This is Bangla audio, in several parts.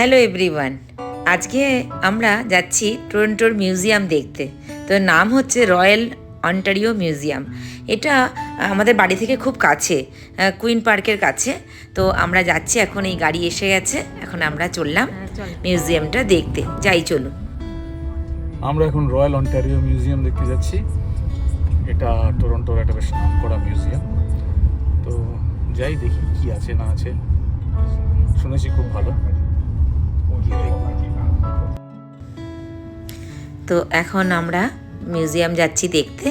হ্যালো এভরিওয়ান আজকে আমরা যাচ্ছি টরন্টোর মিউজিয়াম দেখতে। তো নাম হচ্ছে রয়্যাল অন্টারিও মিউজিয়াম। এটা আমাদের বাড়ি থেকে খুব কাছে কুইন পার্কের কাছে। তো আমরা যাচ্ছি এখন এই গাড়ি এসে গেছে এখন আমরা চললাম মিউজিয়ামটা দেখতে। যাই চলুন। আমরা এখন রয়্যাল অন্টারিও মিউজিয়াম দেখতে যাচ্ছি। এটা টরন্টোর একটা বেশ নাম করা মিউজিয়াম। তো যাই দেখি কি আছে না আছে। শুনেছি খুব ভালো। তো এখন আমরা মিউজিয়াম যাচ্ছি দেখতে।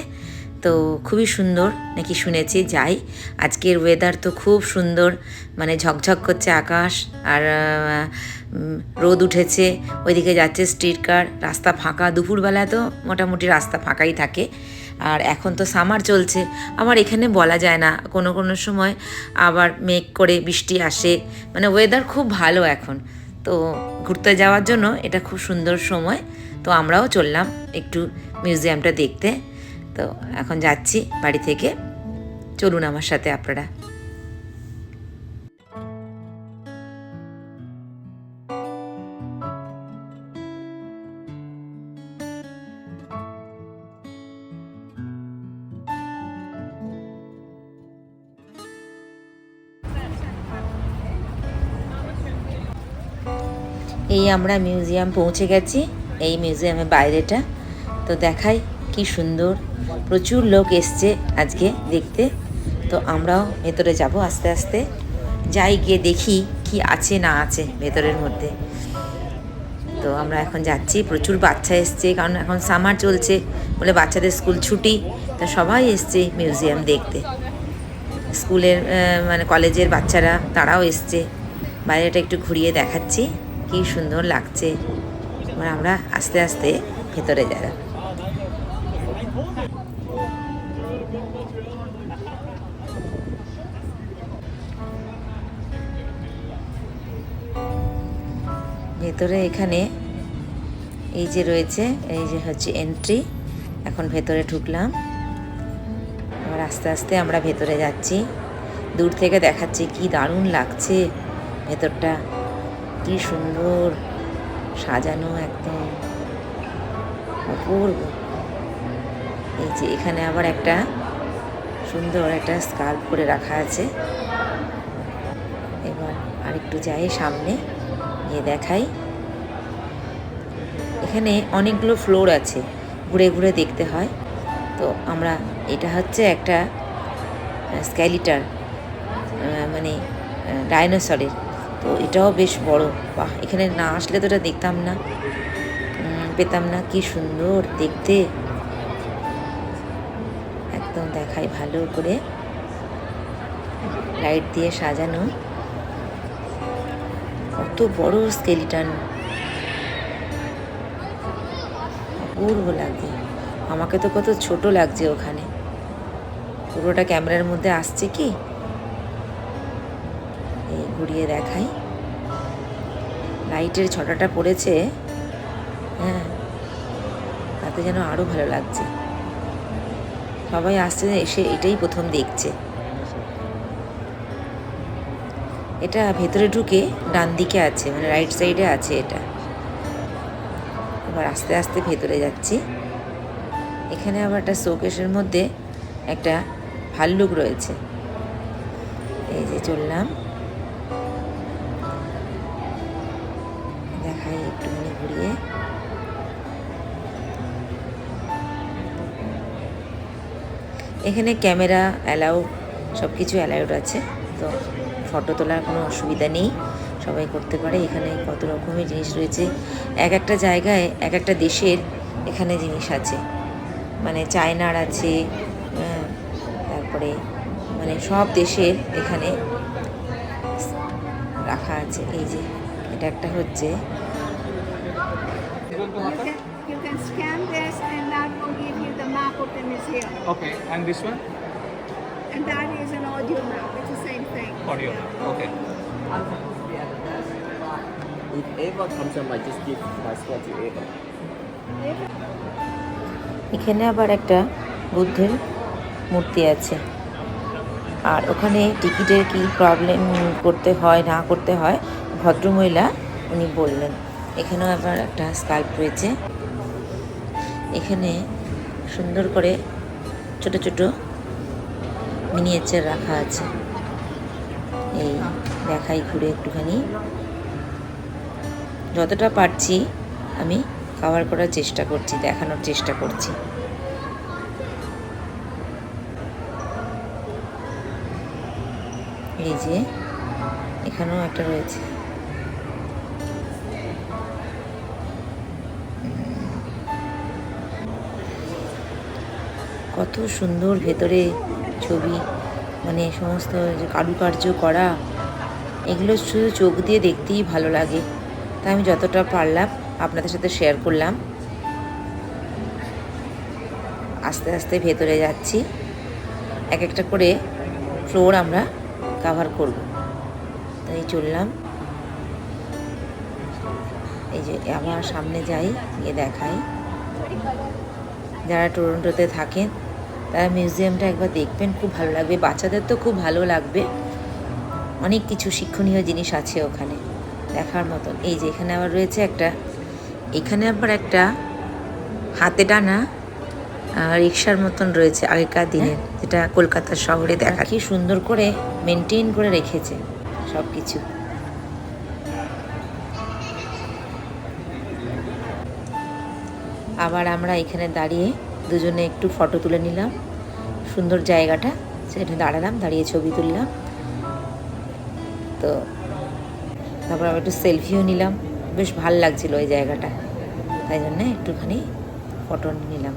তো খুবই সুন্দর নাকি শুনেছি, যাই। আজকের ওয়েদার তো খুব সুন্দর মানে ঝকঝক করছে আকাশ আর রোদ উঠেছে। ওইদিকে যাচ্ছে স্ট্রিট কার রাস্তা ফাঁকা। দুপুরবেলা তো মোটামুটি রাস্তা ফাঁকাই থাকে। আর এখন তো সামার চলছে। আবার এখানে বলা যায় না, কোনো কোনো সময় আবার মেঘ করে বৃষ্টি আসে। মানে ওয়েদার খুব ভালো এখন। তো ঘুরতে যাওয়ার জন্য এটা খুব সুন্দর সময়। তো আমরাও চললাম একটু মিউজিয়ামটা দেখতে। তো এখন যাচ্ছি বাড়ি থেকে। চলুন আমার সাথে আপনারা। এই আমরা মিউজিয়াম পৌঁছে গেছি, এই মিউজিয়ামের বাইরেটা। তো দেখাই কি সুন্দর, প্রচুর লোক এসছে আজকে দেখতে। তো আমরাও ভেতরে যাব আস্তে আস্তে। যাই গিয়ে দেখি কি আছে না আছে ভেতরের মধ্যে। তো আমরা এখন যাচ্ছি, প্রচুর বাচ্চা এসছে, কারণ এখন সামার চলছে, বলে বাচ্চাদের স্কুল ছুটি, তো সবাই এসছে মিউজিয়াম দেখতে। স্কুলের মানে কলেজের বাচ্চারা, তারাও এসছে। বাইরেটা একটু ঘুরিয়ে দেখাচ্ছি। কি সুন্দর লাগছে। এবার আমরা আস্তে আস্তে ভেতরে যারা ভেতরে এখানে এই যে রয়েছে, এই যে হচ্ছে এন্ট্রি এখন ভেতরে ঢুকলাম। এবার আস্তে আস্তে আমরা ভেতরে যাচ্ছি। দূর থেকে দেখাচ্ছি কি দারুণ লাগছে ভেতরটা। কি সুন্দর সাজানো একদম অপূর্ব। এই যে এখানে আবার একটা সুন্দর একটা স্কাল্প করে রাখা আছে। এবার আরেকটু যাই সামনে, গিয়ে দেখাই। এখানে অনেকগুলো ফ্লোর আছে, ঘুরে ঘুরে দেখতে হয়। তো আমরা, এটা হচ্ছে একটা স্ক্যালিটার মানে ডাইনোসরের তো এটাও বেশ বড়। বাহ, এখানে না আসলে তো এটা দেখতাম না। পেতাম না, কি সুন্দর দেখতে। একদম দেখাই ভালো করে। লাইট দিয়ে সাজানো। কত বড় স্কেলিটান। অপূর্ব লাগছে। আমাকে তো কত ছোট লাগছে ওখানে। পুরোটা ক্যামেরার মধ্যে আসছে কি? ঘুরিয়ে দেখাই। লাইটের ছটাটা পড়েছে। হ্যাঁ তাতে যেন আরও ভালো লাগছে। সবাই আসছে এসে এটাই প্রথম দেখছে। এটা ভেতরে ঢুকে ডান দিকে আছে মানে রাইট সাইডে আছে এটা। এবার আস্তে আস্তে ভেতরে যাচ্ছি। এখানে আবার একটা শোকেশের মধ্যে একটা ভাল্লুক রয়েছে। এই যে চললাম। এখানে ক্যামেরা অ্যালাউ সব কিছু অ্যালাউড আছে তো ফটো তোলার কোনো অসুবিধা নেই। সবাই করতে পারে এখানে কত রকমের জিনিস রয়েছে। এক একটা জায়গায় এক একটা দেশের এখানে জিনিস আছে। মানে চায়নার আছে হ্যাঁ, তারপরে মানে সব দেশের এখানে রাখা আছে। এই যে এটা একটা হচ্ছে। Of museum. Okay, and this one? And that is an audio map, it's the same thing. Audio. map. Okay. If ever comes up, I just give my score to Ava. এখানে আবার একটা বুদ্ধের মূর্তি আছে আর ওখানে টিকিটের কি প্রবলেম করতে হয় না করতে হয় ভদ্রমহিলা উনি বললেন এখানেও আবার একটা স্কাল্প রয়েছে এখানে সুন্দর করে ছোট ছোট মিনিয়েচার রাখা আছে। এই দেখাই ঘুরে একটুখানি। যতটা পারছি আমি কভার করার চেষ্টা করছি, দেখানোর চেষ্টা করছি। এই যে, এখানেও একটা রয়েছে। কত সুন্দর ভেতরে ছবি মানে সমস্ত যে কারুকার্য করা, এগুলো শুধু চোখ দিয়ে দেখতেই ভালো লাগে। তাই আমি যতটা পারলাম আপনাদের সাথে শেয়ার করলাম। আস্তে আস্তে ভেতরে যাচ্ছি। এক একটা করে ফ্লোর আমরা কাভার করব। তাই চললাম। এই যে আবার সামনে যাই, গিয়ে দেখাই। যারা টরন্টোতে থাকেন তারা মিউজিয়ামটা একবার দেখবেন খুব ভালো লাগবে। বাচ্চাদের তো খুব ভালো লাগবে। অনেক কিছু শিক্ষণীয় জিনিস আছে ওখানে দেখার মতন এই যে এখানে আবার রয়েছে একটা এখানে আবার একটা হাতে টানা রিক্সার মতন রয়েছে আগেকার দিনের যেটা কলকাতা শহরে দেখা কি সুন্দর করে মেনটেন করে রেখেছে সব কিছু আবার আমরা এখানে দাঁড়িয়ে দুজনে একটু ফটো তুলে নিলাম। সুন্দর জায়গাটা, সেখানে দাঁড়ালাম, দাঁড়িয়ে ছবি তুললাম। তো তারপর আবার একটু সেলফিও নিলাম। বেশ ভালো লাগছিল ওই জায়গাটা। তাই জন্যে একটুখানি ফটো নিলাম।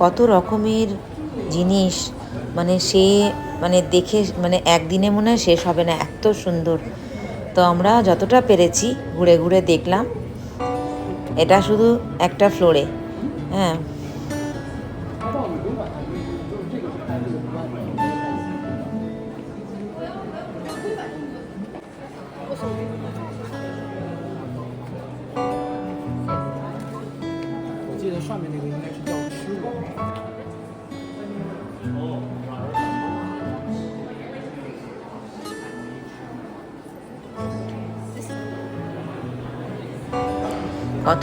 কত রকমের জিনিস মানে সে মানে দেখে মানে একদিনে মনে হয় শেষ হবে না, এত সুন্দর। তো আমরা যতটা পেরেছি ঘুরে ঘুরে দেখলাম, এটা শুধু একটা ফ্লোরে হ্যাঁ। কত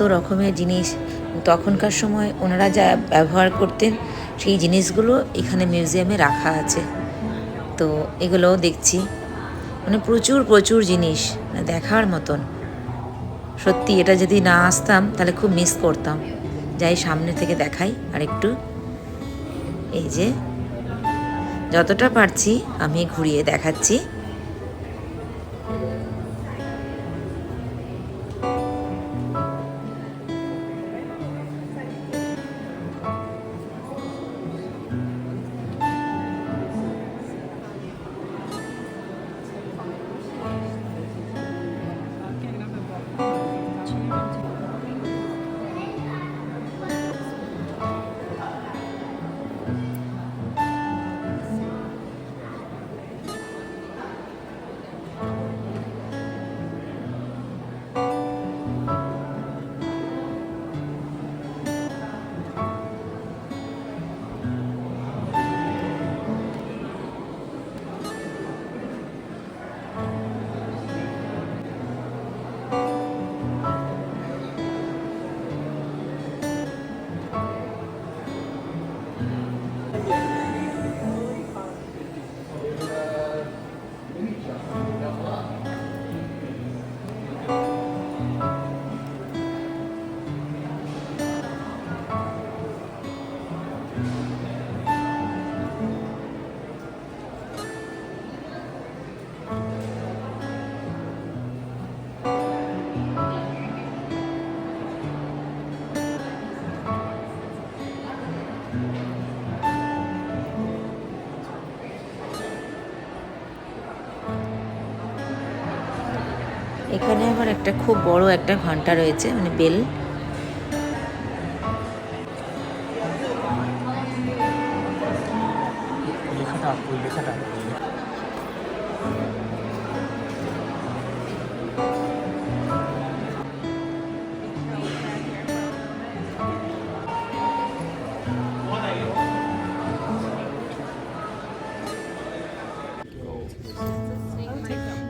রকমের জিনিস তখনকার সময় ওনারা যা ব্যবহার করতেন, সেই জিনিসগুলো এখানে মিউজিয়ামে রাখা আছে। তো এগুলোও দেখছি। মানে প্রচুর প্রচুর জিনিস দেখার মতন। সত্যি, এটা যদি না আসতাম, তাহলে খুব মিস করতাম। যাই সামনে থেকে দেখাই আর একটু। এই যে যতটা পারছি আমি ঘুরিয়ে দেখাচ্ছি। এখানে আবার একটা খুব বড় একটা ঘণ্টা রয়েছে মানে বেল। লেখাটা লেখাটা।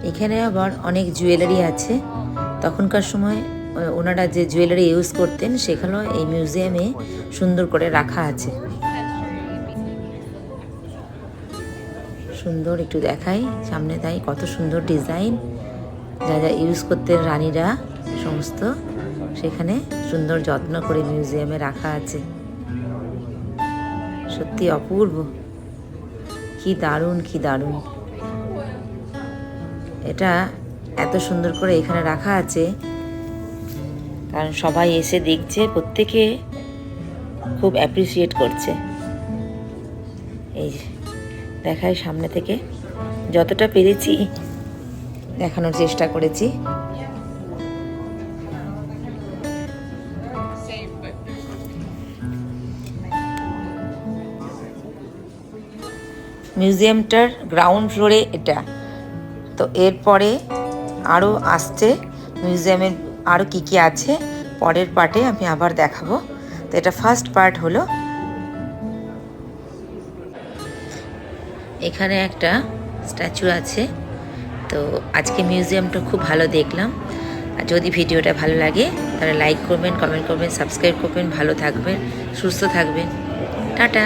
এখানে আবার অনেক জুয়েলারি আছে। তখনকার সময় ওনারা যে জুয়েলারি ইউজ করতেন সেখানেও এই মিউজিয়ামে সুন্দর করে রাখা আছে। সুন্দর একটু দেখাই, সামনে তাই কত সুন্দর ডিজাইন যা যা ইউজ করতেন রানীরা, সমস্ত, সেখানে সুন্দর যত্ন করে মিউজিয়ামে রাখা আছে। সত্যি অপূর্ব। কি দারুণ কি দারুণ। এটা এত সুন্দর করে এখানে রাখা আছে। কারণ সবাই এসে দেখছে প্রত্যেকে খুব অ্যাপ্রিসিয়েট করছে। এই যে, দেখাই সামনে থেকে। যতটা পেরেছি দেখানোর চেষ্টা করেছি। মিউজিয়ামটার গ্রাউন্ড ফ্লোরে এটা। তো এরপরে আরও আসছে মিউজিয়ামের আরও কী কী আছে, পরের পার্টে আমি আবার দেখাবো। তো এটা ফার্স্ট পার্ট হলো। এখানে একটা স্ট্যাচু আছে। তো আজকে মিউজিয়ামটা খুব ভালো দেখলাম। আর যদি ভিডিওটা ভালো লাগে, তাহলে লাইক করবেন কমেন্ট করবেন সাবস্ক্রাইব করবেন। ভালো থাকবেন, সুস্থ থাকবেন। টাটা!